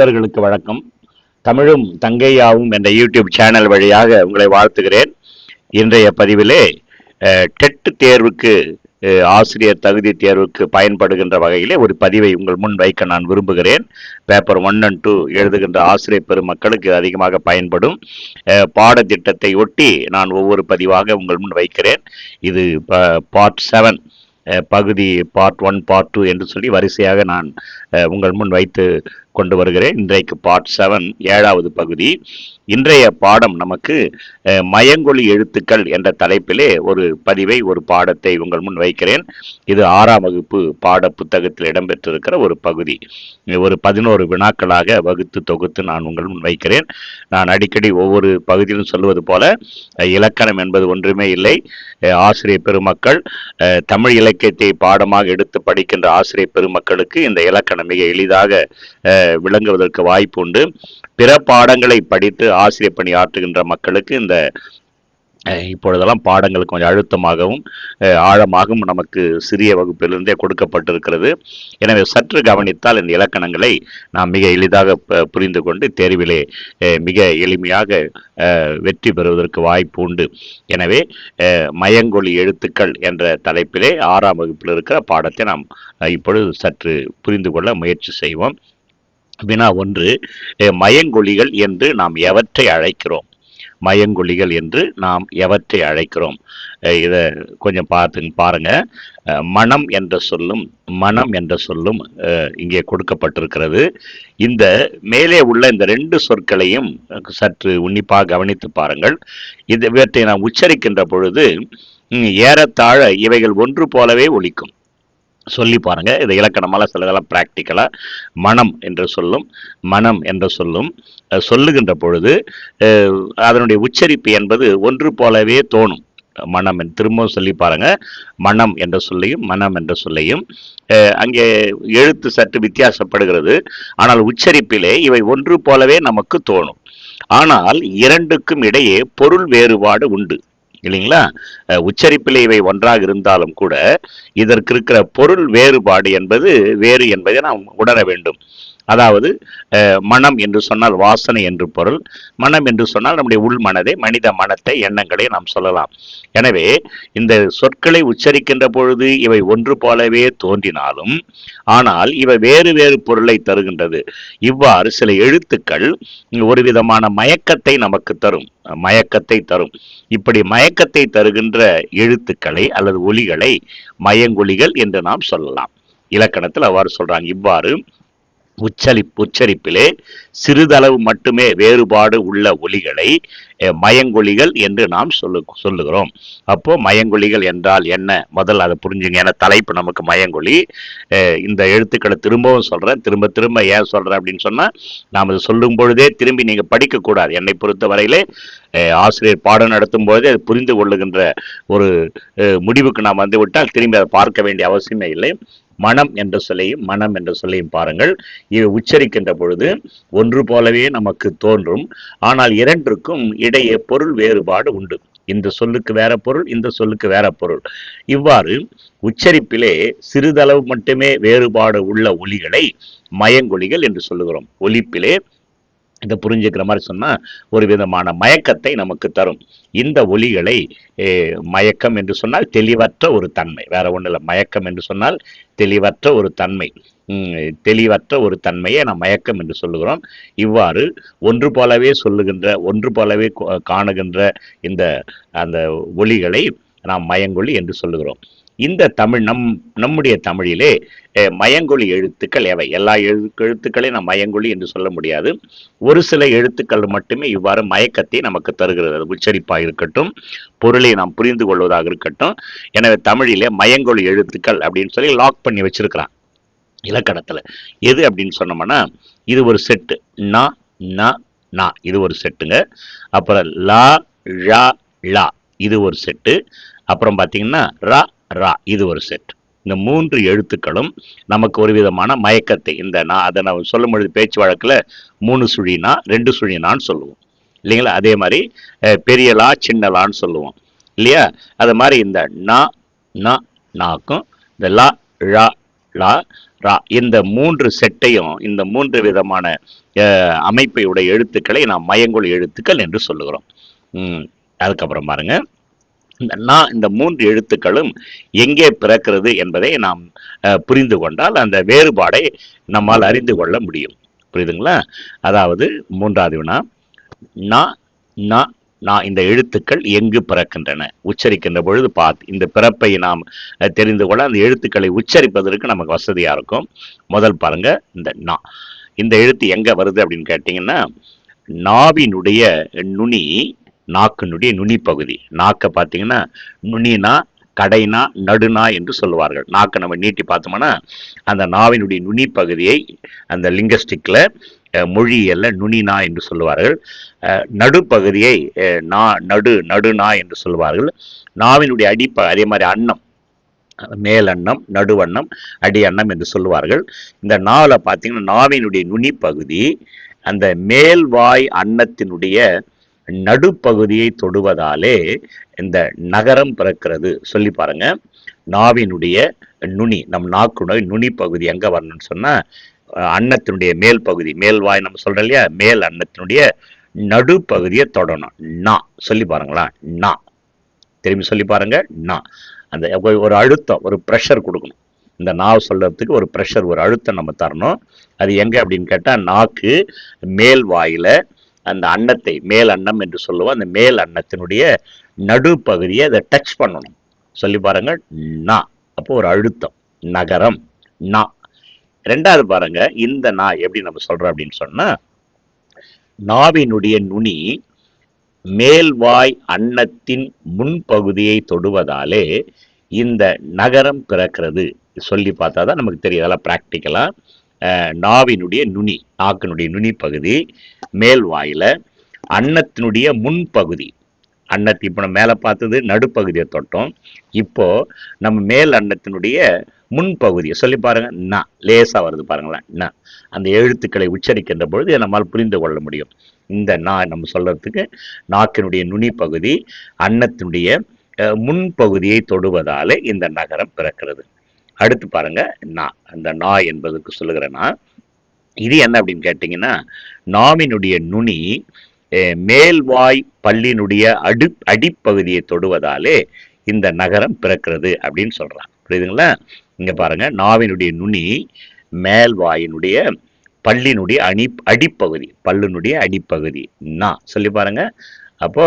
நண்பர்களுக்கு வணக்கம். தமிழும் தங்கையாவும் என்ற யூடியூப் சேனல் வழியாக உங்களை வாழ்த்துகிறேன். இன்றைய பதிவிலே டெட் தேர்வுக்கு ஆசிரியர் தகுதி தேர்வுக்கு பயன்படுகின்ற வகையிலே ஒரு பதிவை உங்கள் முன் வைக்க நான் விரும்புகிறேன். பேப்பர் ஒன் அண்ட் டூ எழுதுகின்ற ஆசிரியர் பெருமக்களுக்கு அதிகமாக பயன்படும். பாடத்திட்டத்தை ஒட்டி நான் ஒவ்வொரு பதிவாக உங்கள் முன் வைக்கிறேன். இது பார்ட் செவன் பகுதி பார்ட் ஒன் பார்ட் டூ என்று சொல்லி வரிசையாக நான் உங்கள் முன் வைத்து கொண்டு வருகிறேன். இன்றைக்கு பார்ட் செவன் ஏழாவது பகுதி. இன்றைய பாடம் நமக்கு மயங்கொழி மயங்கொலி எழுத்துக்கள் என்ற தலைப்பிலே ஒரு பதிவை ஒரு பாடத்தை உங்கள் முன் வைக்கிறேன். இது ஆறாம் வகுப்பு பாட புத்தகத்தில் இடம்பெற்றிருக்கிற ஒரு பகுதி. ஒரு பதினோரு வினாக்களாக வகுத்து தொகுத்து நான் உங்கள் முன் வைக்கிறேன். நான் அடிக்கடி ஒவ்வொரு பகுதியிலும் சொல்வது போல இலக்கணம் என்பது ஒன்றுமே இல்லை. ஆசிரியர் பெருமக்கள் தமிழ் இலக்கியத்தை பாடமாக எடுத்து படிக்கின்ற ஆசிரியர் பெருமக்களுக்கு இந்த இலக்கணம் மிக எளிதாக விளங்குவதற்கு வாய்ப்பு உண்டு. பிற பாடங்களை படித்து ஆசிரியர் பணி ஆற்றுகின்ற மக்களுக்கு இந்த இப்பொழுதெல்லாம் பாடங்கள் கொஞ்சம் அழுத்தமாகவும் ஆழமாகவும் நமக்கு சிறிய வகுப்பிலிருந்தே கொடுக்கப்பட்டிருக்கிறது. எனவே சற்று கவனித்தால் இந்த இலக்கணங்களை நாம் மிக எளிதாக புரிந்து கொண்டு தேர்விலே மிக எளிமையாக வெற்றி பெறுவதற்கு வாய்ப்பு உண்டு. எனவே மயங்கொழி மயங்கொலி எழுத்துக்கள் என்ற தலைப்பிலே ஆறாம் வகுப்பில் இருக்கிற பாடத்தை நாம் இப்பொழுது சற்று புரிந்து கொள்ள முயற்சி செய்வோம். வினா ஒன்று அஹ், என்று நாம் எவற்றை அழைக்கிறோம்? மயங்கொலிகள் என்று நாம் எவற்றை அழைக்கிறோம்? இதை கொஞ்சம் பார்த்து பாருங்க. மனம் என்ற சொல்லும் மனம் என்ற சொல்லும் இங்கே கொடுக்கப்பட்டிருக்கிறது. இந்த மேலே உள்ள இந்த ரெண்டு சொற்களையும் சற்று உன்னிப்பாக கவனித்து பாருங்கள். இது இவற்றை நாம் உச்சரிக்கின்ற பொழுது ஏறத்தாழ இவைகள் ஒன்று போலவே ஒழிக்கும் சொல்லி பாருங்க. இது இலக்கணமெல்லாம் சிலதெல்லாம் ப்ராக்டிக்கலாக மனம் என்று சொல்லும் மனம் என்று சொல்லும் சொல்லுகின்ற பொழுது அதனுடைய உச்சரிப்பு என்பது ஒன்று போலவே தோணும். மனம் என்று திரும்பவும் சொல்லி பாருங்க. மனம் என்ற சொல்லையும் மனம் என்ற சொல்லையும் அங்கே எழுத்து சற்று வித்தியாசப்படுகிறது. ஆனால் உச்சரிப்பிலே இவை ஒன்று போலவே நமக்கு தோணும். ஆனால் இரண்டுக்கும் இடையே பொருள் வேறுபாடு உண்டு. இல்லைங்களா? உச்சரிப்பில் இவை ஒன்றாக இருந்தாலும் கூட இதற்கு இருக்கிற பொருள் வேறுபாடு என்பது வேறு என்பதை நாம் உணர வேண்டும். அதாவது மனம் என்று சொன்னால் வாசனை என்று பொருள். மனம் என்று சொன்னால் நம்முடைய உள் மனதை மனித மனத்தை எண்ணங்களை நாம் சொல்லலாம். எனவே இந்த சொற்களை உச்சரிக்கின்ற பொழுது இவை ஒன்று போலவே தோன்றினாலும் ஆனால் இவை வேறு வேறு பொருளை தருகின்றது. இவ்வாறு சில எழுத்துக்கள் ஒரு விதமான மயக்கத்தை நமக்கு தரும். மயக்கத்தை தரும். இப்படி மயக்கத்தை தருகின்ற எழுத்துக்களை அல்லது ஒலிகளை மயங்கொலிகள் என்று நாம் சொல்லலாம். இலக்கணத்தில் அவ்வாறு சொல்றாங்க. இவ்வாறு உச்சலி உச்சரிப்பிலே சிறிதளவு மட்டுமே வேறுபாடு உள்ள ஒலிகளை மயங்கொலிகள் என்று நாம் சொல்லு சொல்லுகிறோம். அப்போ மயங்கொலிகள் என்றால் என்ன? முதல்ல அதை புரிஞ்சுங்க. ஏன்னா தலைப்பு நமக்கு மயங்கொலி. இந்த எழுத்துக்களை திரும்பவும் சொல்கிறேன் திரும்ப திரும்ப ஏன் சொல்கிறேன் அப்படின்னு சொன்னால் நாம் அதை சொல்லும் பொழுதே திரும்பி நீங்கள் படிக்கக்கூடாது. என்னை பொறுத்த வரையிலே ஆசிரியர் பாடம் நடத்தும் பொழுதே அது புரிந்து கொள்ளுகின்ற ஒரு முடிவுக்கு நாம் வந்துவிட்டால் திரும்பி அதை பார்க்க வேண்டிய அவசியமே இல்லை. மனம் என்ற சொல்லையும் மனம் என்ற சொல்லையும் பாருங்கள். இவை உச்சரிக்கின்ற பொழுது ஒன்று போலவே நமக்கு தோன்றும். ஆனால் இரண்டிற்கும் இடையே பொருள் வேறுபாடு உண்டு. இந்த சொல்லுக்கு வேற பொருள் இந்த சொல்லுக்கு வேற பொருள். இவ்வாறு உச்சரிப்பிலே சிறிதளவு மட்டுமே வேறுபாடு உள்ள ஒலிகளை மயங்கொலிகள் என்று சொல்லுகிறோம். ஒலிப்பிலே இதை புரிஞ்சுக்கிற மாதிரி சொன்னால் ஒரு விதமான மயக்கத்தை நமக்கு தரும். இந்த ஒலிகளை மயக்கம் என்று சொன்னால் தெளிவற்ற ஒரு தன்மை. வேற ஒன்றும் இல்லை மயக்கம் என்று சொன்னால் தெளிவற்ற ஒரு தன்மை. தெளிவற்ற ஒரு தன்மையை நாம் மயக்கம் என்று சொல்லுகிறோம். இவ்வாறு ஒன்று போலவே சொல்லுகின்ற ஒன்று போலவே காணுகின்ற இந்த அந்த ஒலிகளை நாம் மயங்கொலி என்று சொல்லுகிறோம். இந்த தமிழ் நம் நம்முடைய தமிழிலே மயங்கொழி மயங்கொலி எழுத்துக்கள் எவை? எல்லா எழு எழுத்துக்களையும் நாம் மயங்கொழி என்று சொல்ல முடியாது. ஒரு சில எழுத்துக்கள் மட்டுமே இவ்வாறு மயக்கத்தை நமக்கு தருகிறது. அது உச்சரிப்பாக இருக்கட்டும் பொருளை நாம் புரிந்து கொள்வதாக இருக்கட்டும். எனவே தமிழிலே மயங்கொலி எழுத்துக்கள் அப்படின்னு சொல்லி லாக் பண்ணி வச்சிருக்கிறான் இலக்கணத்தில். எது அப்படின்னு சொன்னோம்னா இது ஒரு செட்டு. நா ந நா. இது ஒரு செட்டுங்க. அப்புறம் லா ழா லா இது ஒரு செட்டு. அப்புறம் பார்த்தீங்கன்னா ரா ரா இது ஒரு செட் இந்த மூன்று எழுத்துக்களும் நமக்கு ஒரு விதமான மயக்கத்தை இந்த நான் அதை நம்ம சொல்லும் பொழுது பேச்சு வழக்கில் மூணு சுழினா ரெண்டு சுழினான்னு சொல்லுவோம். இல்லைங்களா? அதே மாதிரி பெரியலா பெரிய லா சின்ன லான்னு சொல்லுவோம். இல்லையா? அது மாதிரி இந்த நா நா நாக்கும் இந்த லா ழா லா ரா இந்த மூன்று செட்டையும் இந்த மூன்று விதமான அமைப்பையுடைய எழுத்துக்களை நாம் மயங்கொழி எழுத்துக்கள் என்று சொல்லுகிறோம். அதுக்கப்புறம் பாருங்கள் இந்த நா இந்த மூன்று எழுத்துக்களும் எங்கே பிறக்கிறது என்பதை நாம் புரிந்து கொண்டால் அந்த வேறுபாடை நம்மால் அறிந்து கொள்ள முடியும். புரியுதுங்களா? அதாவது மூன்றாவது வினா நா நா நான் இந்த எழுத்துக்கள் எங்கு பிறக்கின்றன? உச்சரிக்கின்ற பொழுது பார்த்து இந்த பிறப்பை நாம் தெரிந்து கொள்ள அந்த எழுத்துக்களை உச்சரிப்பதற்கு நமக்கு வசதியாக இருக்கும். முதல் பாருங்க இந்த நா. இந்த எழுத்து எங்கே வருது அப்படின்னு கேட்டிங்கன்னா நாவினுடைய நுனி நாக்கினுடைய நுனி பகுதி நாக்கை பார்த்தீங்கன்னா நுனினா கடைனா நடுனா என்று சொல்லுவார்கள். நாக்கை நம்ம நீட்டி பார்த்தோம்னா அந்த நாவினுடைய நுனி பகுதியை அந்த லிங்கஸ்டிக்கில் மொழியல்ல நுனினா என்று சொல்லுவார்கள். நடுப்பகுதியை நா நடு நடுநா என்று சொல்லுவார்கள். நாவினுடைய அடிப்ப அதே மாதிரி அன்னம். மேல் அன்னம் நடுவண்ணம் அடி அன்னம் என்று சொல்லுவார்கள். இந்த நாவில் பார்த்தீங்கன்னா நாவினுடைய நுனி பகுதி அந்த மேல்வாய் அன்னத்தினுடைய நடுப்பகுதியை தொடுவதாலே இந்த நகரம் பிறக்கிறது. சொல்லி பாருங்க. நாவினுடைய நுனி நம் நாக்குடைய நுனி பகுதி எங்க வரணும்னு சொன்னா அன்னத்தினுடைய மேல் பகுதி மேல்வாய் நம்ம சொல்றோம் இல்லையா? மேல் அன்னத்தினுடைய நடுப்பகுதியை தொடணும். நா சொல்லி பாருங்களேன் நா. திரும்பி சொல்லி பாருங்க. நா. அந்த ஒரு- ஒரு அழுத்தம் ஒரு ப்ரெஷர் கொடுக்கணும். இந்த நாவ் சொல்றதுக்கு ஒரு ப்ரெஷர் ஒரு அழுத்தம் நம்ம தரணும். அது எங்க அப்படின்னு கேட்டால் நாக்கு மேல் வாயில் அந்த அன்னத்தை மேல் அன்னம் என்று சொல்லுவோம். அந்த மேல் அன்னத்தினுடைய நடுப்பகுதியை அதை டச் பண்ணணும். சொல்லி பாருங்க நா. அப்போ ஒரு அழுத்தம் நகரம் நா. ரெண்டாவது பாருங்க இந்த நா எப்படி நம்ம சொல்றோம் அப்படின்னு சொன்னா நாவினுடைய நுனி மேல்வாய் அன்னத்தின் முன்பகுதியை தொடுவதாலே இந்த நகரம் பிறக்கிறது. சொல்லி பார்த்தா தான் நமக்கு தெரியும். அதெல்லாம் ப்ராக்டிக்கலாக நாவினுடைய நுனி நாக்கினுடைய நுனி பகுதி மேல் மேல்வாயில அன்னத்தினுடைய முன்பகுதி அன்னத்தை இப்போ நம்ம மேலே பார்த்தது நடுப்பகுதியை தொட்டோம். இப்போ நம்ம மேல் அன்னத்தினுடைய முன்பகுதியை சொல்லி பாருங்க ந லேசாக வருது பாருங்களேன் ந. அந்த எழுத்துக்களை உச்சரிக்கின்ற பொழுது நம்மால் புரிந்து கொள்ள முடியும். இந்த நா நம்ம சொல்றதுக்கு நாக்கினுடைய நுனி பகுதி அன்னத்தினுடைய முன்பகுதியை தொடுவதாலே இந்த நகரம் பிறக்கிறது. அடுத்து பாருங்க நா அந்த நா என்பதுக்கு சொல்லுகிறேன்னா இது என்ன அப்படின்னு கேட்டிங்கன்னா நாவினுடைய நுனி மேல்வாய் பல்லினுடைய அடி அடிப்பகுதியை தொடுவதாலே இந்த நகரம் பிறக்கிறது அப்படின்னு சொல்றான். புரியுதுங்களா? இங்க பாருங்க நாவினுடைய நுனி மேல்வாயினுடைய பல்லினுடைய அணி அடிப்பகுதி பல்லினுடைய அடிப்பகுதி நா. சொல்லி பாருங்க. அப்போ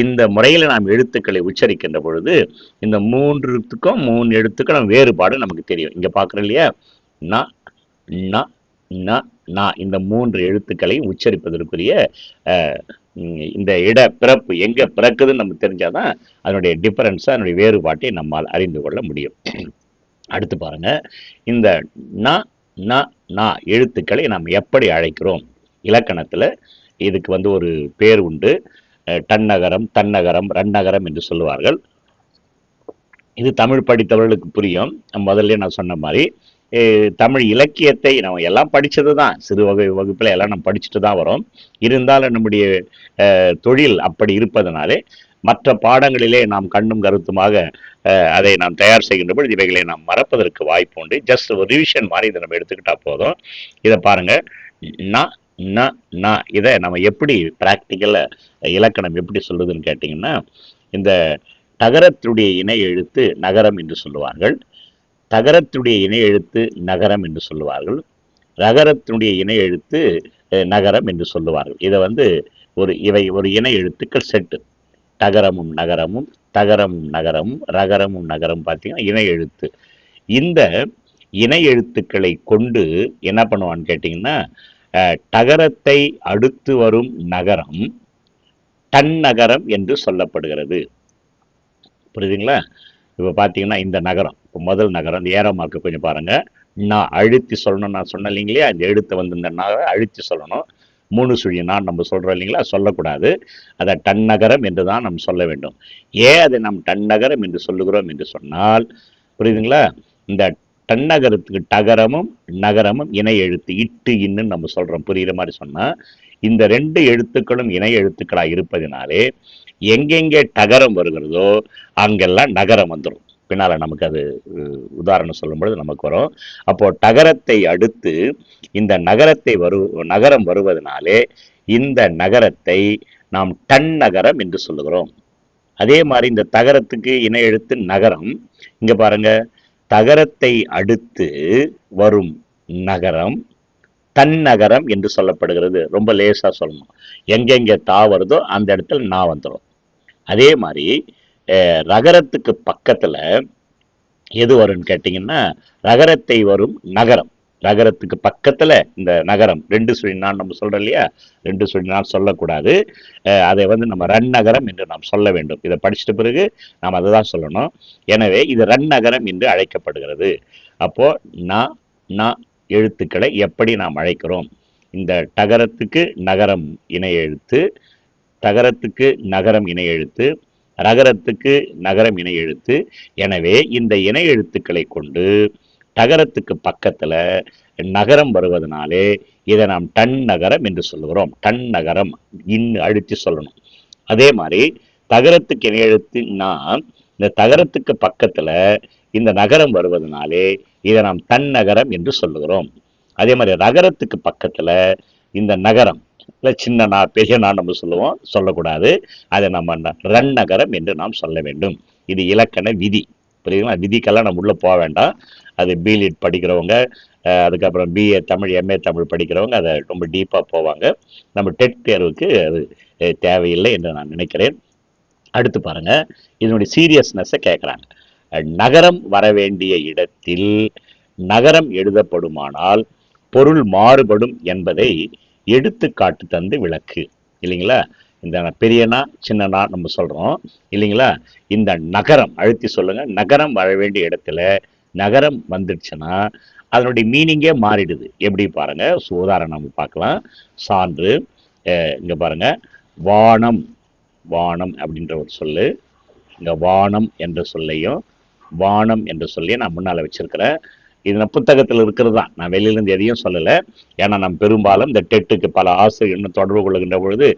இந்த முறையில் நாம் எழுத்துக்களை உச்சரிக்கின்ற பொழுது இந்த மூன்றுத்துக்கும் மூணு எழுத்துக்களும் வேறுபாடு நமக்கு தெரியும். இங்கே பார்க்குறோம் இல்லையா? ந ந ந நா இந்த மூன்று எழுத்துக்களையும் உச்சரிப்பதற்குரிய இந்த இட பிறப்பு எங்கே பிறக்குதுன்னு நமக்கு தெரிஞ்சாதான் அதனுடைய டிஃப்ரென்ஸாக அதனுடைய வேறுபாட்டை நம்மால் அறிந்து கொள்ள முடியும். அடுத்து பாருங்க. இந்த ந ந நா எழுத்துக்களை நாம் எப்படி அழைக்கிறோம்? இலக்கணத்தில் இதுக்கு வந்து ஒரு பேர் உண்டு. டன்னகரம் தன்னகரம் ரன்னகரம் என்று சொல்லுவார்கள். இது தமிழ் படித்தவர்களுக்கு புரியும். முதல்ல நான் சொன்ன மாதிரி தமிழ் இலக்கியத்தை நம்ம எல்லாம் படித்தது தான் சிறு வகை வகுப்பில் எல்லாம் நம்ம படிச்சுட்டு தான் வரோம். இருந்தாலும் நம்முடைய தொழில் அப்படி இருப்பதனாலே மற்ற பாடங்களிலே நாம் கண்ணும் கருத்துமாக அதை நாம் தயார் செய்கின்ற பொழுது இவைகளை நாம் மறப்பதற்கு வாய்ப்பு உண்டு. ஜஸ்ட் ஒரு ரிவிஷன் மாதிரி இதை நம்ம எடுத்துக்கிட்டால் போதும். இதை பாருங்கள் நான் ந ந. இதை நம்ம எப்படி ப்ராக்டிக்கலாக இலக்கணம் எப்படி சொல்லுதுன்னு கேட்டிங்கன்னா இந்த தகரத்துடைய இணை எழுத்து நகரம் என்று சொல்லுவார்கள். தகரத்துடைய இணை எழுத்து நகரம் என்று சொல்லுவார்கள். ரகரத்தினுடைய இணை எழுத்து நகரம் என்று சொல்லுவார்கள். இதை வந்து ஒரு இவை ஒரு இணை எழுத்துக்கள் செட்டு தகரமும் நகரமும் தகரமும் நகரமும் ரகரமும் நகரம் பார்த்தீங்கன்னா இணை எழுத்து. இந்த இணை எழுத்துக்களை கொண்டு என்ன பண்ணுவான்னு கேட்டிங்கன்னா டகரத்தை அடுத்து வரும் நகரம் டன் நகரம் என்று சொல்லப்படுகிறது. புரியுதுங்களா? இப்போ பார்த்தீங்கன்னா இந்த நகரம் இப்போ முதல் நகரம் இந்த ஏரோ மார்க்கு கொஞ்சம் பாருங்கள் நான் அழுத்தி சொல்லணும் நான் சொன்னேன் இல்லைங்களே? அந்த எழுத்தை வந்து இந்த நகரம் அழுத்தி சொல்லணும். மூணு சுழி நான் நம்ம சொல்கிறோம் இல்லைங்களா? சொல்லக்கூடாது. அதை டன் நகரம் என்று தான் நம்ம சொல்ல வேண்டும். ஏன் அதை நாம் டன்னகரம் என்று சொல்லுகிறோம் என்று சொன்னால் புரியுதுங்களா? இந்த டன்னகரத்துக்கு டகரமும் நகரமும் இணை எழுத்து இட்டு இன்னு நம்ம சொல்கிறோம் புரிகிற மாதிரி சொன்னால் இந்த ரெண்டு எழுத்துக்களும் இணை எழுத்துக்களாக இருப்பதினாலே எங்கெங்கே டகரம் வருகிறதோ அங்கெல்லாம் நகரம் வந்துடும் பின்னால் நமக்கு அது உதாரணம் சொல்லும் பொழுது நமக்கு வரும். அப்போது டகரத்தை அடுத்து இந்த நகரத்தை வரு நகரம் வருவதனாலே இந்த நகரத்தை நாம் டன் நகரம் என்று சொல்லுகிறோம். அதே மாதிரி இந்த தகரத்துக்கு இணை எழுத்து நகரம். இங்கே பாருங்கள் தகரத்தை அடுத்து வரும் நகரம் தன்னகரம் என்று சொல்லப்படுகிறது. ரொம்ப லேசாக சொல்லணும். எங்கெங்கே தா வருதோ அந்த இடத்துல நான் வந்துடும் அதே மாதிரி நகரத்துக்கு ரகரத்துக்கு எது வரும்னு கேட்டிங்கன்னா ரகரத்தை வரும் நகரம். நகரத்துக்கு பக்கத்தில் இந்த நகரம். ரெண்டு சுழினான் நம்ம சொல்கிறோம் இல்லையா? ரெண்டு சுழி சொல்லக்கூடாது. அதை வந்து நம்ம ரன் நகரம் என்று நாம் சொல்ல வேண்டும். இதை படிச்சிட்ட பிறகு நாம் அதை தான் சொல்லணும். எனவே இது ரன் நகரம் என்று அழைக்கப்படுகிறது. அப்போது நான் நான் எழுத்துக்களை எப்படி நாம் அழைக்கிறோம்? இந்த டகரத்துக்கு நகரம் இணை எழுத்து தகரத்துக்கு நகரம் இணை எழுத்து ரகரத்துக்கு நகரம் இணை எழுத்து. எனவே இந்த இணை எழுத்துக்களை கொண்டு தகரத்துக்கு பக்கத்துல நகரம் வருவதனாலே இதை நாம் டன் நகரம் என்று சொல்லுகிறோம். டன் நகரம் இன் அழுத்தி சொல்லணும். அதே மாதிரி தகரத்துக்கு இணை எழுத்துன்னா இந்த தகரத்துக்கு பக்கத்துல இந்த நகரம் வருவதனாலே இதை நாம் தன் நகரம் என்று சொல்லுகிறோம். அதே மாதிரி நகரத்துக்கு பக்கத்துல இந்த நகரம் இல்லை சின்ன நா பெரிய நா நம்ம சொல்லுவோம் சொல்லக்கூடாது. அதை நம்ம ரன் நகரம் என்று நாம் சொல்ல வேண்டும். இது இலக்கண விதி. புரியுதுங்களா? விதிக்கெல்லாம் நம்ம உள்ள போக வேண்டாம். அது பிலிட் படிக்கிறவங்க அதுக்கப்புறம் பிஏ தமிழ் எம்ஏ தமிழ் படிக்கிறவங்க அதை ரொம்ப டீப்பாக போவாங்க. நம்ம டெட் தேர்வுக்கு அது தேவையில்லை என்று நான் நினைக்கிறேன். அடுத்து பாருங்கள் இதனுடைய சீரியஸ்னஸை கேட்குறாங்க நகரம் வர வேண்டிய இடத்தில் நகரம் எழுதப்படுமானால் பொருள் மாறுபடும் என்பதை எடுத்துக்காட்டு தந்து விளக்கு. இல்லைங்களா? இந்த பெரியனா சின்னனா நம்ம சொல்கிறோம் இல்லைங்களா? இந்த நகரம் அழுத்தி சொல்லுங்கள் நகரம் வர வேண்டிய இடத்துல நகரம் வந்துடுச்சுன்னா அதனுடைய மீனிங்கே மாறிடுது. எப்படி பாருங்க? உதாரணம் நம்ம பார்க்கலாம். சான்று இங்கே பாருங்க. வானம் வானம் அப்படின்ற ஒரு சொல்லு. இங்கே வானம் என்ற சொல்லையும் வானம் என்ற சொல்லையும் நான் முன்னால் வச்சிருக்கிறேன். இது நான் புத்தகத்தில் இருக்கிறது தான். நான் வெளியிலேருந்து எதையும் சொல்லலை. ஏன்னா நான் பெரும்பாலும் இந்த டெட்டுக்கு பல ஆசிரியர்கள் தொடர்பு கொள்ளுகின்ற பொழுது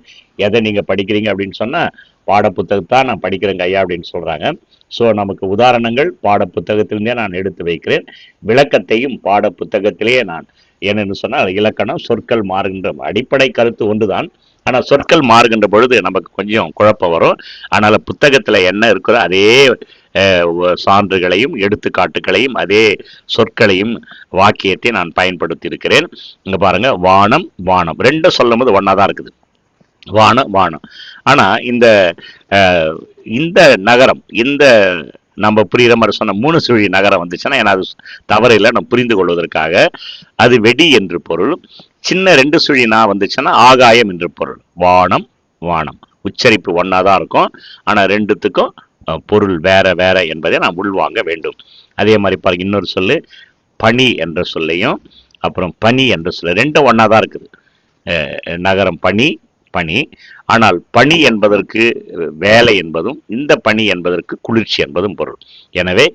எதை நீங்கள் படிக்கிறீங்க அப்படின்னு சொன்னால் பாடப்புத்தகத்தான் நான் படிக்கிறேங்க ஐயா அப்படின்னு சொல்கிறாங்க ஸோ நமக்கு உதாரணங்கள் பாடப்புத்தகத்திலிருந்தே நான் எடுத்து வைக்கிறேன். விளக்கத்தையும் பாடப்புத்தகத்திலேயே நான். என்னென்னு சொன்னால் இலக்கணம் சொற்கள் மாறுகின்ற அடிப்படை கருத்து ஒன்றுதான். ஆனால் சொற்கள் மாறுகின்ற பொழுது நமக்கு கொஞ்சம் குழப்பம் வரும். ஆனால் புத்தகத்தில் என்ன இருக்கிறோ அதே சான்றுகளையும் எடுத்துக்காட்டுகளையும் அதே சொற்களையும் வாக்கியத்தை நான் பயன்படுத்தி இருக்கிறேன் இங்கே பாருங்கள் வானம் வானம். ரெண்டும் சொல்லும் போது ஒன்றா தான் இருக்குது. வானம் வானம். ஆனால் இந்த இந்த நகரம் இந்த நம்ம புரியுற மாதிரி சொன்ன மூணு சுழி நகரம் வந்துச்சுன்னா ஏன்னா அது தவறையில் நான் நம்ம புரிந்து கொள்வதற்காக அது வெடி என்று பொருள். சின்ன ரெண்டு சுழி நான் வந்துச்சுன்னா ஆகாயம் என்று பொருள். வானம் வானம். உச்சரிப்பு ஒன்றா தான் இருக்கும். ஆனால் ரெண்டுத்துக்கும் பொருள் வேற வேற என்பதை நாம் உள்வாங்க வேண்டும். அதே மாதிரி பாருங்க இன்னொரு சொல்லு பனி என்ற சொல்லையும் அப்புறம் பனி என்ற சொல்ல ரெண்டும் ஒன்றா தான் இருக்குது. நகரம் பனி பனி. ஆனால் பனி என்பதற்கு வேலை என்பதும் இந்த பனி என்பதற்கு குளிர்ச்சி என்பதும் பொருள். எனவே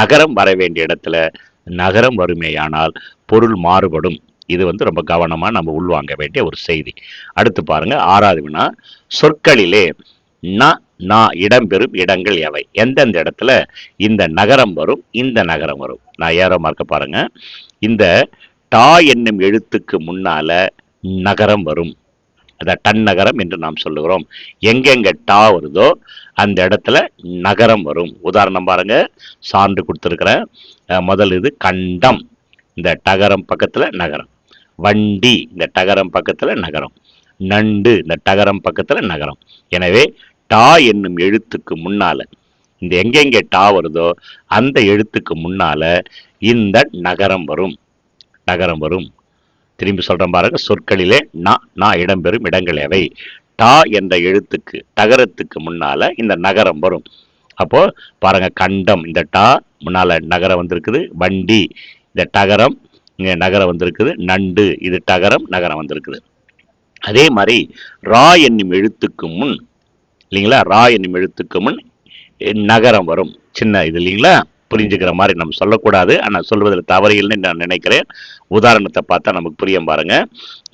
நகரம் வர வேண்டிய இடத்துல நகரம் வறுமையானால் பொருள் மாறுபடும். இது வந்து ரொம்ப கவனமாக நம்ம உள்வாங்க வேண்டிய ஒரு செய்தி. அடுத்து பாருங்க ஆறாவது வினா. சொற்களிலே ந நா இடம்பெறும் இடங்கள் எவை? எந்தெந்த இடத்துல இந்த நகரம் வரும் இந்த நகரம் வரும்? நான் ஏறோ மார்க்க பாருங்க. இந்த டா என்னும் எழுத்துக்கு முன்னால நகரம் வரும். அதை டன் நகரம் என்று நாம் சொல்லுகிறோம். எங்கெங்க டா வருதோ அந்த இடத்துல நகரம் வரும். உதாரணம் பாருங்க சான்று கொடுத்துருக்குற முதல் இது கண்டம். இந்த டகரம் பக்கத்தில் நகரம். வண்டி இந்த டகரம் பக்கத்தில் நகரம். நண்டு இந்த டகரம் பக்கத்தில் நகரம். எனவே டா என்னும் எழுத்துக்கு முன்னால் இந்த எங்கெங்கே டா வருதோ அந்த எழுத்துக்கு முன்னால இந்த நகரம் வரும். நகரம் வரும். திரும்பி சொல்கிறேன் பாருங்க. சொற்களிலே நான் நான் இடம்பெறும் இடங்கள் எவை டா என்ற எழுத்துக்கு தகரத்துக்கு முன்னால் இந்த நகரம் வரும். அப்போது பாருங்க கண்டம் இந்த டா முன்னால் நகரம் வந்திருக்குது. வண்டி இந்த டகரம் இங்கே நகரம் வந்திருக்குது. நண்டு இது டகரம் நகரம் வந்திருக்குது. அதே மாதிரி ரா என்னும் எழுத்துக்கு முன் இல்லைங்களா? ரா என்னும் எழுத்துக்கு முன் நகரம் வரும். சின்ன இது இல்லைங்களா? புரிஞ்சுக்கிற மாதிரி நம்ம சொல்லக்கூடாது. ஆனால் சொல்வதில் தவறில்லைன்னு நான் நினைக்கிறேன். உதாரணத்தை பார்த்தா நமக்கு புரியும் பாருங்க.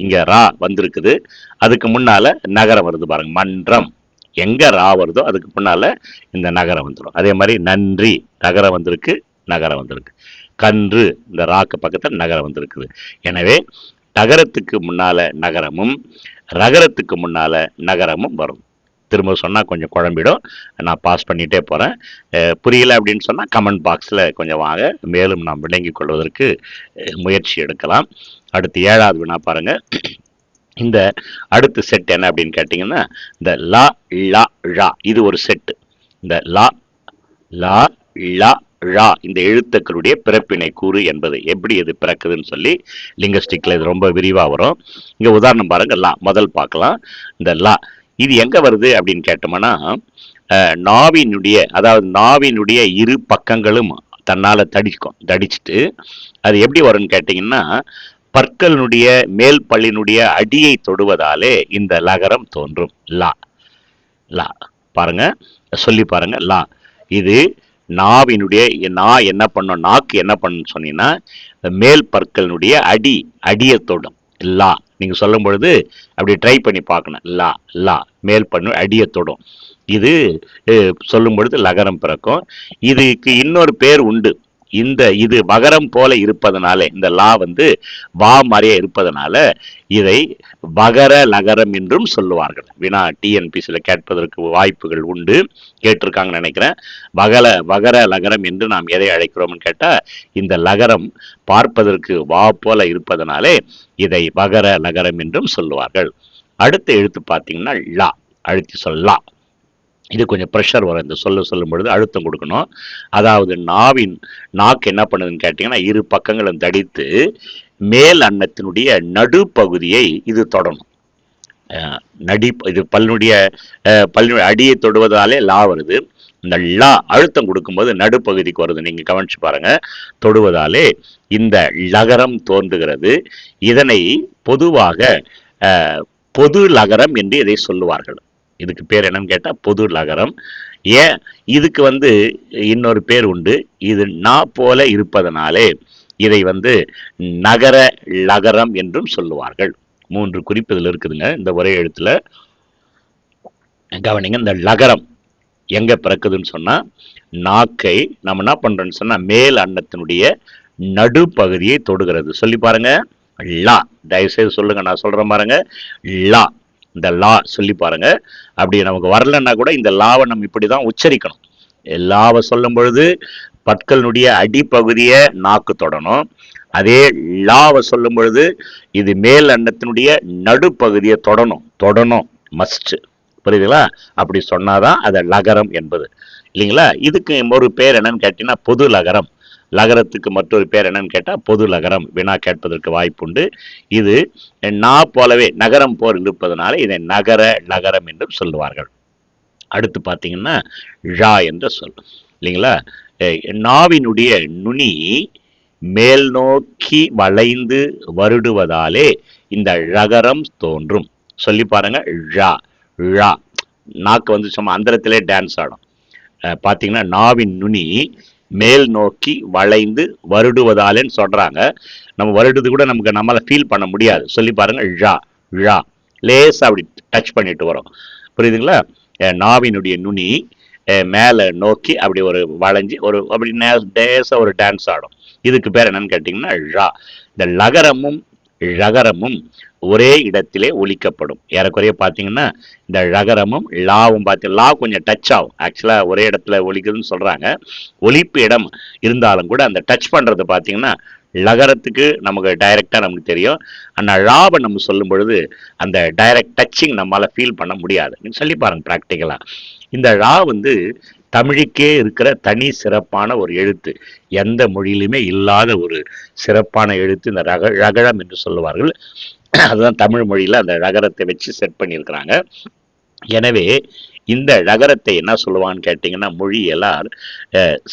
இங்கே ரா வந்திருக்குது. அதுக்கு முன்னால் நகரம் வருது பாருங்க. மன்றம். எங்கே ரா வருதோ அதுக்கு முன்னால் இந்த நகரம் வந்துடும் அதே மாதிரி நன்றி நகரம் வந்திருக்கு நகரம் வந்திருக்கு. கன்று இந்த ராக்கு பக்கத்தில் நகரம் வந்திருக்குது. எனவே நகரத்துக்கு முன்னால் நகரமும் ரகரத்துக்கு முன்னால் நகரமும் வரும். திரும்ப சொன்னால் கொஞ்சம் குழம்பிடும். நான் பாஸ் பண்ணிகிட்டே போகிறேன் புரியல அப்படின்னு சொன்னால் கமெண்ட் பாக்ஸில் கொஞ்சம் வாங்க. மேலும் நாம் விளங்கிக் கொள்வதற்கு முயற்சி எடுக்கலாம். அடுத்து ஏழாவது வினா பாருங்கள் இந்த அடுத்த செட் என்ன அப்படின்னு கேட்டிங்கன்னா இந்த லா லா ழா. இது ஒரு செட்டு இந்த லா லா லா ழா. இந்த எழுத்துக்களுடைய பிறப்பினை கூறு என்பது எப்படி இது பிறக்குதுன்னு சொல்லி லிங்கஸ்டிக்கில் இது ரொம்ப விரிவாக வரும். இங்கே உதாரணம் பாருங்கள் லா. முதல் பார்க்கலாம். இந்த லா இது எங்கே வருது அப்படின்னு கேட்டோம்னா நாவினுடைய அதாவது நாவினுடைய இரு பக்கங்களும் தன்னால் தடிக்கும் தடிச்சிட்டு அது எப்படி வரும்னு கேட்டிங்கன்னா பற்களினுடைய மேல் பல்லினுடைய அடியை தொடுவதாலே இந்த லகரம் தோன்றும். லா. லா. பாருங்க சொல்லி பாருங்க. லா. இது நாவினுடைய நா என்ன பண்ணும் நாக்கு என்ன பண்ணுன்னு சொன்னீங்கன்னா மேல் பற்களினுடைய அடி அடியை தொடும். லா. நீங்கள் சொல்லும் பொழுது அப்படி ட்ரை பண்ணி பார்க்கணும். லா லா மேல் பண்ணு அடியை தொடும். இது சொல்லும் பொழுது லகரம் பிறக்கும். இதுக்கு இன்னொரு பேர் உண்டு. இந்த இது வகரம் போல இருப்பதனால இந்த லா வந்து வா மாதிரியே இருப்பதனால இதை வகர லகரம் என்றும் சொல்லுவார்கள். வினா டிஎன்பிசியில் கேட்பதற்கு வாய்ப்புகள் உண்டு கேட்டிருக்காங்கன்னு நினைக்கிறேன். வகல வகர லகரம் என்று நாம் எதை அழைக்கிறோம்னு கேட்டால் இந்த லகரம் பார்ப்பதற்கு வா போல இருப்பதனாலே இதை வகர லகரம் என்றும் சொல்லுவார்கள். அடுத்த எழுத்து பார்த்தீங்கன்னா லா அழுத்தி சொல்லா இது கொஞ்சம் ப்ரெஷர் வரும். இந்த சொல்ல சொல்லும் பொழுது அழுத்தம் கொடுக்கணும். அதாவது நாவின் நாக்கு என்ன பண்ணுதுன்னு கேட்டிங்கன்னா இரு பக்கங்களும் தடித்து மேல் அன்னத்தினுடைய நடுப்பகுதியை இது தொடணும். நடி இது பல்லுடைய பல்லு அடியை தொடுவதாலே லா வருது. இந்த லா அழுத்தம் கொடுக்கும்போது நடுப்பகுதிக்கு வருது. நீங்கள் கவனிச்சு பாருங்க. தொடுவதாலே இந்த லகரம் தோன்றுகிறது. இதனை பொதுவாக பொது லகரம் என்று இதை சொல்லுவார்கள். இதுக்கு பேர் என்னன்னு கேட்டால் பொது லகரம் ஏன்? இதுக்கு வந்து இன்னொரு பேர் உண்டு. இது நா போல இருப்பதனாலே இதை வந்து நகர லகரம் என்றும் சொல்லுவார்கள். மூன்று குறிப்பு இதில் இருக்குதுங்க. இந்த ஒரே எழுத்துல கவனிங்க. இந்த லகரம் எங்க பிறக்குதுன்னு சொன்னா நாக்கை நம்ம என்ன பண்றோம்னு சொன்னா மேல் அன்னத்தினுடைய நடுப்பகுதியை தொடுகிறது. சொல்லி பாருங்க. லா. தயவுசெய்து சொல்லுங்க. நான் சொல்றேன் பாருங்க. லா. இந்த லா சொல்லி பாருங்க. அப்படி நமக்கு வரலன்னா கூட இந்த லாவை நம்ம இப்படி தான் உச்சரிக்கணும் லாவை சொல்லும் பொழுது பற்களினுடைய அடிப்பகுதியை நாக்கு தொடணும். அதே லாவை சொல்லும் பொழுது இது மேல் அன்னத்தினுடைய நடுப்பகுதியை தொடணும். தொடணும். மஸ்ட் புரியுதுங்களா? அப்படி சொன்னாதான் அது லகரம் என்பது. இல்லைங்களா? இதுக்கு ஒரு பேர் என்னன்னு கேட்டீங்கன்னா பொது லகரம். லகரத்துக்கு மற்றொரு பேர் என்னன்னு கேட்டால் பொது லகரம் வினா கேட்பதற்கு வாய்ப்புண்டு. இது நா போலவே நகரம் போல் இருப்பதனால இதை நகர நகரம் என்றும் சொல்லுவார்கள். அடுத்து பார்த்தீங்கன்னா ழா என்ற சொல். இல்லைங்களா? நாவினுடைய நுனி மேல் நோக்கி வளைந்து வருடுவதாலே இந்த ழகரம் தோன்றும். சொல்லி பாருங்க ழா. ழா. நாக்கு வந்து சும்மா அந்தரத்திலே டான்ஸ் ஆடும். பார்த்தீங்கன்னா நாவின் நுனி மேல் நோக்கி வளைந்து வருடுவதாலேன்னு சொல்கிறாங்க நம்ம வருடுறது கூட நமக்கு நம்மளால ஃபீல் பண்ண முடியாது. சொல்லி பாருங்கள் ழா ழா லேசாக அப்படி டச் பண்ணிட்டு வரோம். புரியுதுங்களா? நாவினுடைய நுனி மேலே நோக்கி அப்படி ஒரு வளைஞ்சு ஒரு அப்படி லேசாக ஒரு டான்ஸ் ஆடும். இதுக்கு பேர் என்னன்னு கேட்டிங்கன்னா ழா. இந்த லகரமும் ழகரமும் ஒரே இடத்திலே ஒழிக்கப்படும். ஏறக்குறைய பார்த்தீங்கன்னா இந்த ழகரமும் லாவும் பார்த்து லா கொஞ்சம் டச் ஆகும். ஆக்சுவலாக ஒரே இடத்துல ஒழிக்குதுன்னு சொல்கிறாங்க ஒழிப்பு இடம் இருந்தாலும் கூட அந்த டச் பண்ணுறது பார்த்தீங்கன்னா லகரத்துக்கு நமக்கு டைரெக்டாக நமக்கு தெரியும். ஆனால் ழாவை நம்ம சொல்லும் பொழுது அந்த டைரக்ட் டச்சிங் நம்மளால் ஃபீல் பண்ண முடியாது. நீங்க சொல்லி பாருங்க ப்ராக்டிக்கலாக இந்த ழா வந்து தமிழுக்கே இருக்கிற தனி சிறப்பான ஒரு எழுத்து. எந்த மொழியிலுமே இல்லாத ஒரு சிறப்பான எழுத்து இந்த ரக ரகழம் என்று சொல்லுவார்கள். அதுதான் தமிழ் மொழியில் அந்த ரகரத்தை வச்சு செட் பண்ணியிருக்கிறாங்க. எனவே இந்த ரகரத்தை என்ன சொல்லுவான்னு கேட்டிங்கன்னா மொழியலார்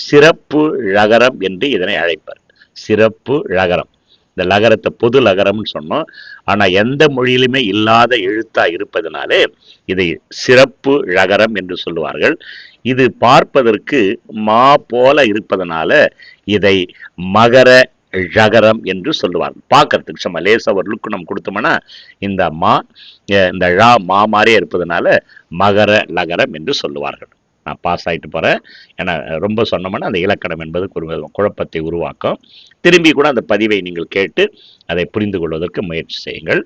சிறப்பு ரகரம் என்று இதனை அழைப்பார். சிறப்பு ரகரம். இந்த லகரத்தை பொது லகரம்னு சொன்னோம். ஆனால் எந்த மொழியிலுமே இல்லாத எழுத்தாக இருப்பதனாலே இதை சிறப்பு ரகரம் என்று சொல்லுவார்கள். இது பார்ப்பதற்கு மா போல இருப்பதனால இதை மகர ழகரம் என்று சொல்லுவார் பார்க்கறதுக்கு சும்மா லேசாக ஒரு லுக்கு நம்ம கொடுத்தோம்னா இந்த மா இந்த ழா மா மாதிரியே இருப்பதனால மகர லகரம் என்று சொல்லுவார்கள். நான் பாஸ் ஆகிட்டு போகிறேன் ஏன்னா ரொம்ப சொன்னோம்னா அந்த இலக்கணம் என்பது ஒரு குழப்பத்தை உருவாக்கும். திரும்பி கூட அந்த பதிவை நீங்கள் கேட்டு அதை புரிந்து கொள்வதற்கு முயற்சி செய்யுங்கள்.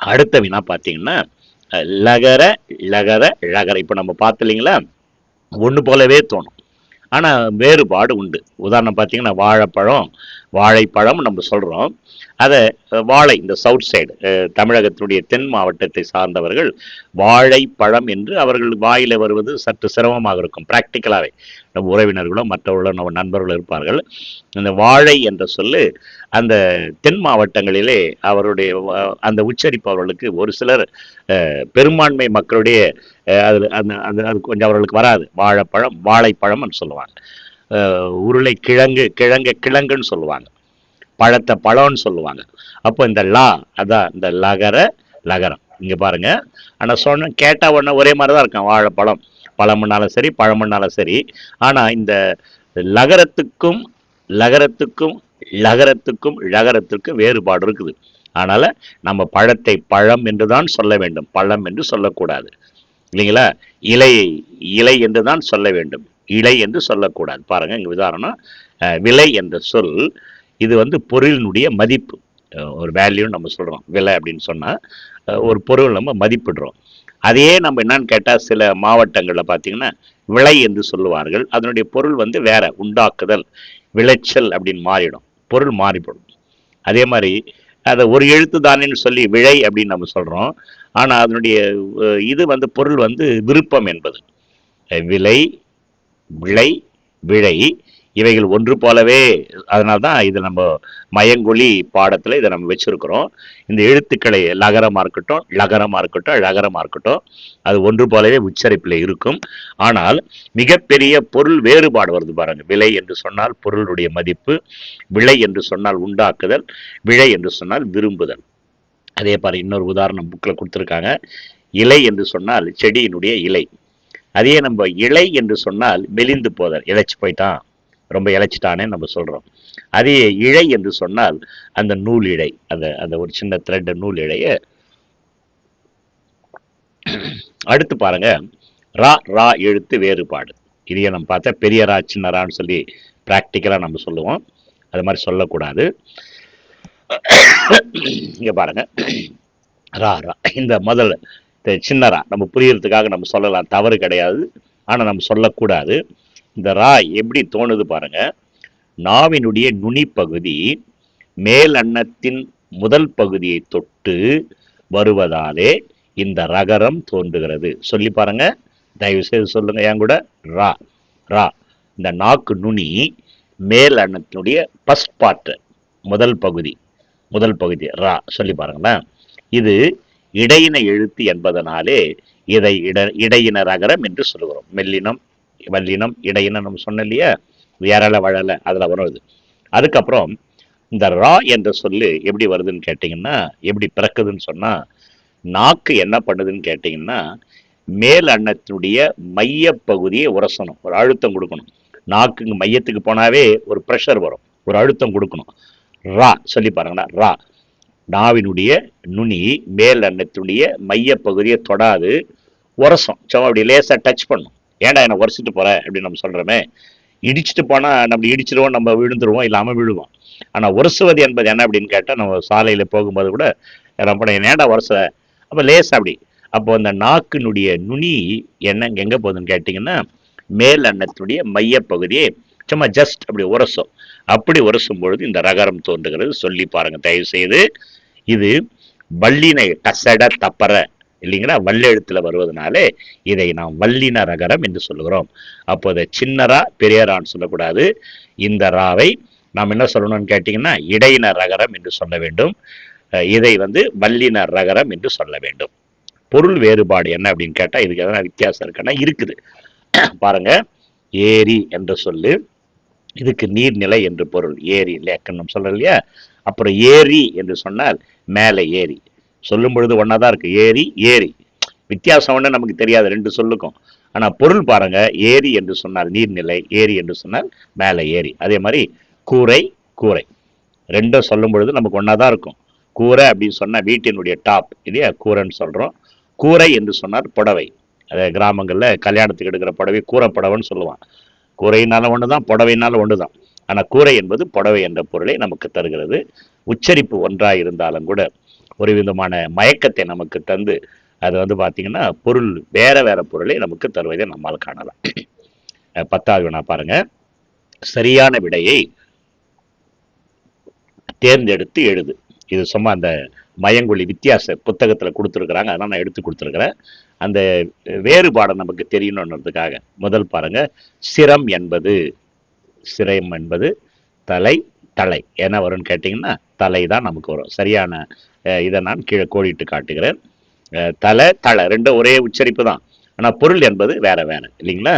அடுத்த வினா பார்த்தீங்கன்னா லகர லகர லகர. இப்போ நம்ம பார்த்து இல்லைங்களா? ஒன்று போலவே தோணும். ஆனால் வேறுபாடு உண்டு. உதாரணம் பார்த்தீங்கன்னா வாழைப்பழம் வாழைப்பழம் நம்ம சொல்கிறோம் அதை வாழை இந்த சவுத் சைடு தமிழகத்தினுடைய தென் மாவட்டத்தை சார்ந்தவர்கள் வாழைப்பழம் என்று அவர்கள் வாயில் வருவது சற்று சிரமமாக இருக்கும். ப்ராக்டிக்கலாகவே நம்ம உறவினர்களோ மற்றவர்களோ நம்ம நண்பர்களோ இருப்பார்கள். இந்த வாழை என்ற சொல்லு அந்த தென் மாவட்டங்களிலே அவருடைய அந்த உச்சரிப்பு அவர்களுக்கு ஒரு சிலர் பெரும்பான்மை மக்களுடைய அதில் அந்த அந்த அது கொஞ்சம் அவர்களுக்கு வராது. வாழைப்பழம் வாழைப்பழம்னு சொல்லுவாங்க. உருளை கிழங்கு கிழங்கு கிழங்குன்னு சொல்லுவாங்க. பழத்தை பழம்னு சொல்லுவாங்க. அப்போ இந்த லா அதான் இந்த லகர லகரம். இங்கே பாருங்கள் ஆனால் சொன்ன கேட்டால் உடனே ஒரே மாதிரி தான் இருக்கும். வாழைப்பழம் பழமுன்னாலும் சரி பழமுன்னாலும் சரி. ஆனால் இந்த லகரத்துக்கும் லகரத்துக்கும் லகரத்துக்கும் லகரத்துக்கும் வேறுபாடு இருக்குது. அதனால் நம்ம பழத்தை பழம் என்று தான் சொல்ல வேண்டும். பழம் என்று சொல்லக்கூடாது. இல்லைங்களா? இலை இலை என்று தான் சொல்ல வேண்டும். இலை என்று சொல்லக்கூடாது. பாருங்கள் இங்கே உதாரணம். விலை என்ற சொல் இது வந்து பொருளினுடைய மதிப்பு. ஒரு வேல்யூன்னு நம்ம சொல்கிறோம் விலை அப்படின்னு சொன்னால் ஒரு பொருள் நம்ம மதிப்பிடுறோம். அதையே நம்ம என்னன்னு கேட்டால் சில மாவட்டங்களில் பார்த்தீங்கன்னா விலை என்று சொல்லுவார்கள். அதனுடைய பொருள் வந்து வேற உண்டாக்குதல் விளைச்சல் அப்படின்னு மாறிடும். பொருள் மாறிப்படும். அதே மாதிரி அதை ஒரு எழுத்து தானேன்னு சொல்லி விழை அப்படின்னு நம்ம சொல்கிறோம் ஆனால் அதனுடைய இது வந்து பொருள் வந்து விருப்பம் என்பது. விலை விளை விழை இவைகள் ஒன்று போலவே அதனால தான் இது நம்ம மயங்கொழி பாடத்தில் இதை நம்ம வச்சுருக்கிறோம். இந்த எழுத்துக்களை லகரமாக இருக்கட்டும் லகரமாக இருக்கட்டும் ழகரமாக இருக்கட்டும் அது ஒன்று போலவே உச்சரிப்பில் இருக்கும். ஆனால் மிகப்பெரிய பொருள் வேறுபாடு வருது பாருங்கள் விலை என்று சொன்னால் பொருளுடைய மதிப்பு விலை என்று சொன்னால் உண்டாக்குதல் விழை என்று சொன்னால் விரும்புதல். அதே பாரு இன்னொரு உதாரணம் புக்கில் கொடுத்துருக்காங்க. இலை என்று சொன்னால் செடியினுடைய இலை. அதே நம்ம இலை என்று சொன்னால் மெலிந்து போதல். இழைச்சி போயிட்டான். ரொம்ப இழைச்சிட்டானே நம்ம சொல்கிறோம் அதே இழை என்று சொன்னால் அந்த நூல் இழை அந்த அந்த ஒரு சின்ன த்ரெட் நூல் இழைய. அடுத்து பாருங்க. ரா ரா எழுத்து வேறுபாடு. இதையே நம்ம பார்த்தா பெரிய ரா சின்ன ரான்னு சொல்லி ப்ராக்டிக்கலாக நம்ம சொல்லுவோம். அது மாதிரி சொல்லக்கூடாது. இங்கே பாருங்க. ரா ரா. இந்த முதல்ல இந்த சின்ன ரா. நம்ம புரியறதுக்காக நம்ம சொல்லலாம். தவறு கிடையாது. ஆனால் நம்ம சொல்லக்கூடாது. இந்த ரா எப்படி தோணுது பாருங்க. நாவினுடைய நுனி பகுதி மேல் அன்னத்தின் முதல் பகுதியை தொட்டு வருவதாலே இந்த ரகரம் தோன்றுகிறது. சொல்லி பாருங்க. தயவு செய்து சொல்லுங்க என் கூட. ரா ரா. இந்த நாக்கு நுனி மேல் அன்னத்தினுடைய ஃபஸ்ட் பார்ட்டு முதல் பகுதி. முதல் பகுதி ரா சொல்லி பாருங்களேன். இது இடையின எழுத்து என்பதனாலே இதை இட இடையின ரகரம் என்று சொல்கிறோம் மெல்லினம் வல்லினம் இடையினம் நம்ம சொன்னோம் இல்லையா? ஏரல வழல அதில் வருது அதுக்கப்புறம் இந்த ரா என்ற சொல்லு எப்படி வருதுன்னு கேட்டிங்கன்னா எப்படி பிறக்குதுன்னு சொன்னால் நாக்கு என்ன பண்ணுதுன்னு கேட்டிங்கன்னா மேல் அன்னத்தினுடைய மைய பகுதியை உரசணும். ஒரு அழுத்தம் கொடுக்கணும். நாக்குங்க மையத்துக்கு போனாவே ஒரு ப்ரெஷர் வரும். ஒரு அழுத்தம் கொடுக்கணும். ரா சொல்லி பாருங்கண்ணா ரா. நாவினுடைய நுனி மேல் அன்னத்தினுடைய மைய பகுதியை தொடாது. உரசும் சும்மா அப்படி லேசாக டச் பண்ணும். ஏன்டா என்னை உரசிட்டு போகிறேன் அப்படின்னு நம்ம சொல்கிறோமே இடிச்சிட்டு போனால் நம்ம இடிச்சிருவோம் நம்ம விழுந்துருவோம் இல்லாமல் விழுவோம். ஆனால் உரசுவது என்பது என்ன அப்படின்னு கேட்டால் நம்ம சாலையில் போகும்போது கூட நம்ம ஏன்டா உரச? அப்போ லேசாக அப்படி. அப்போ அந்த நாக்கினுடைய நுனி என்ன எங்கே போகுதுன்னு கேட்டிங்கன்னா மேல் அன்னத்தினுடைய மையப்பகுதியை சும்மா ஜஸ்ட் அப்படி உரசும். அப்படி உரசும் பொழுது இந்த ரகரம் தோன்றுகிறது. சொல்லி பாருங்க தயவு செய்து இது வள்ளினை டசட தப்பற இல்லைங்களா? வல்லெழுத்துல வருவதனாலே இதை நாம் வல்லின ரகரம் என்று சொல்லுகிறோம். அப்போ அதை சின்னரா பெரியரான்னு சொல்லக்கூடாது. இந்த ராவை நாம் என்ன சொல்லணும்னு கேட்டிங்கன்னா இடையின ரகரம் என்று சொல்ல வேண்டும். இதை வந்து வல்லின ரகரம் என்று சொல்ல வேண்டும். பொருள் வேறுபாடு என்ன அப்படின்னு கேட்டால் இதுக்கு எதனா வித்தியாசம் இருக்குன்னா இருக்குது. பாருங்கள் ஏரி என்ற சொல்லு. இதுக்கு நீர்நிலை என்று பொருள். ஏரி லேக்கன் சொல்கிறோம் இல்லையா? அப்புறம் ஏரி என்று சொன்னால் மேலே ஏரி. சொல்லும் பொழுது ஒன்றா தான் இருக்கு. ஏரி ஏரி. வித்தியாசம் ஒன்று நமக்கு தெரியாது ரெண்டு சொல்லுக்கும். ஆனால் பொருள் பாருங்க ஏரி என்று சொன்னால் நீர்நிலை ஏரி என்று சொன்னால் மேலே ஏரி. அதே மாதிரி கூரை கூரை. ரெண்டும் சொல்லும் பொழுது நமக்கு ஒன்றா தான் இருக்கும். கூரை அப்படின்னு சொன்னால் வீட்டினுடைய டாப் இல்லையா? கூரைன்னு சொல்கிறோம் கூரை என்று சொன்னார் புடவை. கிராமங்களில் கல்யாணத்துக்கு எடுக்கிற புடவை கூறப்படவைன்னு சொல்லுவான் கூரையினால ஒன்று தான் புடவைனாலும் ஒன்று தான் ஆனால் கூரை என்பது புடவை என்ற பொருளை நமக்கு தருகிறது. உச்சரிப்பு ஒன்றாக இருந்தாலும் கூட ஒரு விதமான மயக்கத்தை நமக்கு தந்து அது வந்து பார்த்திங்கன்னா பொருள் வேறு வேறு பொருளை நமக்கு தருவதை நம்மால் காணலாம். பத்தாவது வினா பாருங்க. சரியான விடையை தேர்ந்தெடுத்து எழுது. இது சும்மா அந்த மயங்கொழி வித்தியாச புத்தகத்தில் கொடுத்துருக்குறாங்க. அதனால் நான் எடுத்து கொடுத்துருக்குறேன். அந்த வேறுபாடை நமக்கு தெரியணுன்றதுக்காக முதல் பாருங்கள் சிரம் என்பது சிரம் என்பது தலை தலை. என்ன வரும்னு கேட்டிங்கன்னா தலை தான் நமக்கு வரும். சரியான இதை நான் கீழே கோடிட்டு காட்டுகிறேன். தலை தலை. ரெண்டும் ஒரே உச்சரிப்பு தான். ஆனால் பொருள் என்பது வேற வேணும் இல்லைங்களா?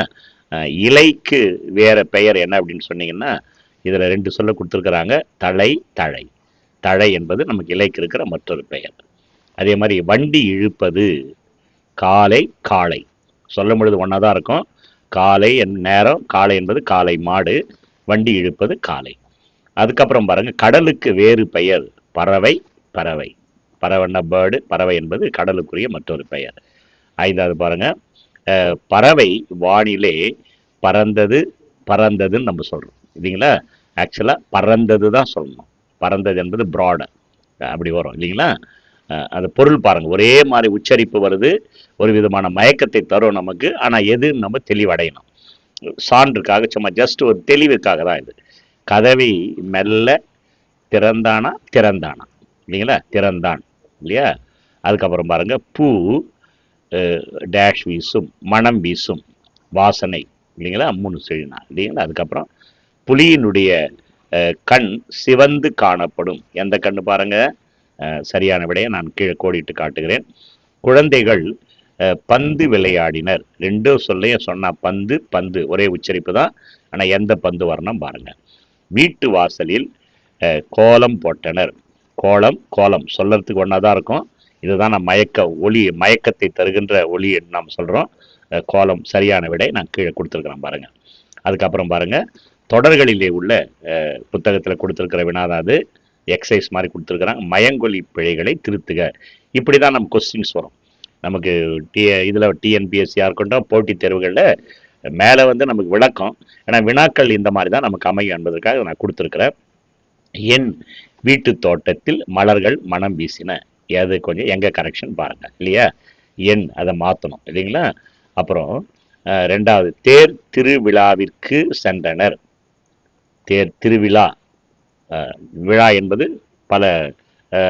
இலைக்கு வேற பெயர் என்ன அப்படின்னு சொன்னீங்கன்னா இதில் ரெண்டு சொல்ல கொடுத்துருக்குறாங்க. தலை தழை. தழை என்பது நமக்கு இலைக்கு இருக்கிற மற்றொரு பெயர். அதே மாதிரி வண்டி இழுப்பது காலை காளை. சொல்லும் பொழுது ஒன்றா தான் இருக்கும். காலை என் நேரம் காலை என்பது காலை மாடு வண்டி இழுப்பது காலை அதுக்கப்புறம் பாருங்கள் கடலுக்கு வேறு பெயர் பறவை பறவை. பறவைன்னா பேர்டு பறவை என்பது கடலுக்குரிய மற்றொரு பெயர். ஐந்தாவது பாருங்க பறவை வானிலே பறந்தது பறந்ததுன்னு நம்ம சொல்கிறோம் இல்லைங்களா? ஆக்சுவலாக பறந்தது தான் சொல்லணும். பறந்தது என்பது ப்ராடு அப்படி வரும் இல்லைங்களா? அந்த பொருள் பாருங்கள் ஒரே மாதிரி உச்சரிப்பு வருது ஒரு விதமான மயக்கத்தை தரும் நமக்கு ஆனால் எது நம்ம தெளிவடையணும். சான்றுக்காக சும்மா ஜஸ்ட் ஒரு தெளிவுக்காக தான் இது. கதவை மெல்ல திறந்தானா? திறந்தானா. இல்லைங்களா? திறந்தான் இல்லையா? அதுக்கப்புறம் பாருங்கள் பூ டேஷ் வீசும் மனம் வீசும் வாசனை இல்லைங்களா? மூணு செழினா இல்லைங்களா? அதுக்கப்புறம் புலியினுடைய கண் சிவந்து காணப்படும். எந்த கண்ணு பாருங்க? சரியான விடையை நான் கீழே கோடிட்டு காட்டுகிறேன். குழந்தைகள் பந்து விளையாடினர். ரெண்டும் சொல்லையும் சொன்னா பந்து பந்து. ஒரே உச்சரிப்பு தான். ஆனால் எந்த பந்து வரணும் பாருங்க. வீட்டு வாசலில் கோலம் போட்டனர். கோலம் கோலம். சொல்லறதுக்கு ஒன்றா தான் இருக்கும். இதுதான் நான் மயக்க ஒளி மயக்கத்தை தருகின்ற ஒளி நாம் சொல்கிறோம் கோலம் சரியான விடை நான் கீழே கொடுத்துருக்குறேன் பாருங்கள் அதுக்கப்புறம் பாருங்கள் தொடர்களிலே உள்ள புத்தகத்தில் கொடுத்துருக்கிற வினாதாது எக்ஸசைஸ் மாதிரி கொடுத்துருக்குறாங்க. மயங்கொலி பிழைகளை திருத்துக. இப்படி தான் நம்ம கொஸ்டின்ஸ் வரும். நமக்கு டி இதில் டிஎன்பிஎஸ்சியாக இருக்கட்டும் போட்டித் தேர்வுகளில் மேலே வந்து நமக்கு விளக்கம். ஏன்னா வினாக்கள் இந்த மாதிரி தான் நமக்கு அமையும் என்பதற்காக நான் கொடுத்துருக்குறேன். என் வீட்டு தோட்டத்தில் மலர்கள் மனம் வீசின. அது கொஞ்சம் எங்கே கரெக்ஷன் பாருங்கள் இல்லையா? என் அதை மாற்றணும் இல்லைங்களா? அப்புறம் ரெண்டாவது தேர் திருவிழாவிற்கு சென்றனர். தேர் திருவிழா விழா என்பது பல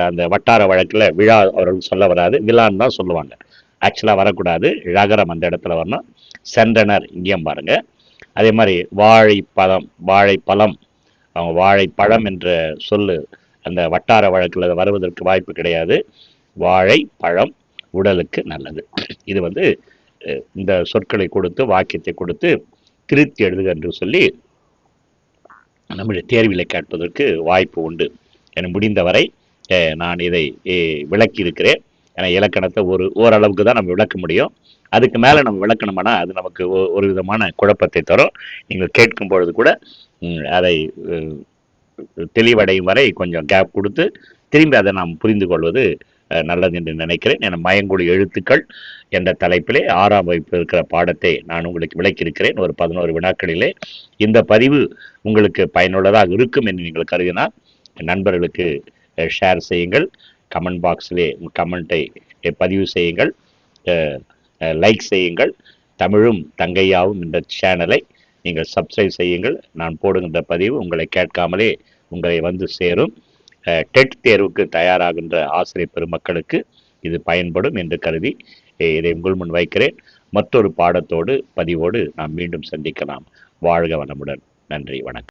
அந்த வட்டார வழக்கில் விழா அவர்கள் சொல்ல வராது. விழான்னு தான் சொல்லுவாங்க. ஆக்சுவலாக வரக்கூடாது. ழகரம் அந்த இடத்துல வரணும். சென்றனர் இங்கேயும் பாருங்கள் அதே மாதிரி வாழைப்பழம் வாழைப்பழம் அவங்க வாழைப்பழம் என்ற சொல்லு அந்த வட்டார வழக்கில் வருவதற்கு வாய்ப்பு கிடையாது. வாழை பழம் உடலுக்கு நல்லது. இது வந்து இந்த சொற்களை கொடுத்து வாக்கியத்தை கொடுத்து திருத்தி எழுதுக என்று சொல்லி நம்முடைய தேர்வில் கேட்பதற்கு வாய்ப்பு உண்டு. என முடிந்தவரை நான் இதை விளக்கி இருக்கிறேன் ஏன்னா இலக்கணத்தை ஒரு ஓரளவுக்கு தான் நம்ம விளக்க முடியும். அதுக்கு மேலே நம்ம விளக்கணுமானா அது நமக்கு ஒரு விதமான குழப்பத்தை தரும். நீங்கள் கேட்கும் பொழுது கூட அதை தெளிவடையும் வரை கொஞ்சம் கேப் கொடுத்து திரும்பி அதை நாம் புரிந்து கொள்வது நல்லது என்று நினைக்கிறேன். என மயங்குடி எழுத்துக்கள் என்ற தலைப்பிலே ஆறாம் வகுப்பு இருக்கிற பாடத்தை நான் உங்களுக்கு விளக்கியிருக்கிறேன். ஒரு பதினோரு வினாக்களிலே இந்த பதிவு உங்களுக்கு பயனுள்ளதாக இருக்கும் என்று நீங்கள் கருதினால் நண்பர்களுக்கு ஷேர் செய்யுங்கள். கமெண்ட் பாக்ஸிலே கமெண்ட்டை பதிவு செய்யுங்கள். லைக் செய்யுங்கள். தமிழும் தங்கையாவும் இந்த சேனலை நீங்கள் சப்ஸ்கிரைப் செய்யுங்கள். நான் போடுகின்ற பதிவு உங்களை கேட்காமலே உங்களை வந்து சேரும். டெட் தேர்வுக்கு தயாராகின்ற ஆசிரியர் பெருமக்களுக்கு இது பயன்படும் என்று கருதி இதை உங்கள் முன் வைக்கிறேன். மற்றொரு பாடத்தோடு பதிவோடு நாம் மீண்டும் சந்திக்கலாம். வாழ்க வனமுடன் நன்றி வணக்கம்.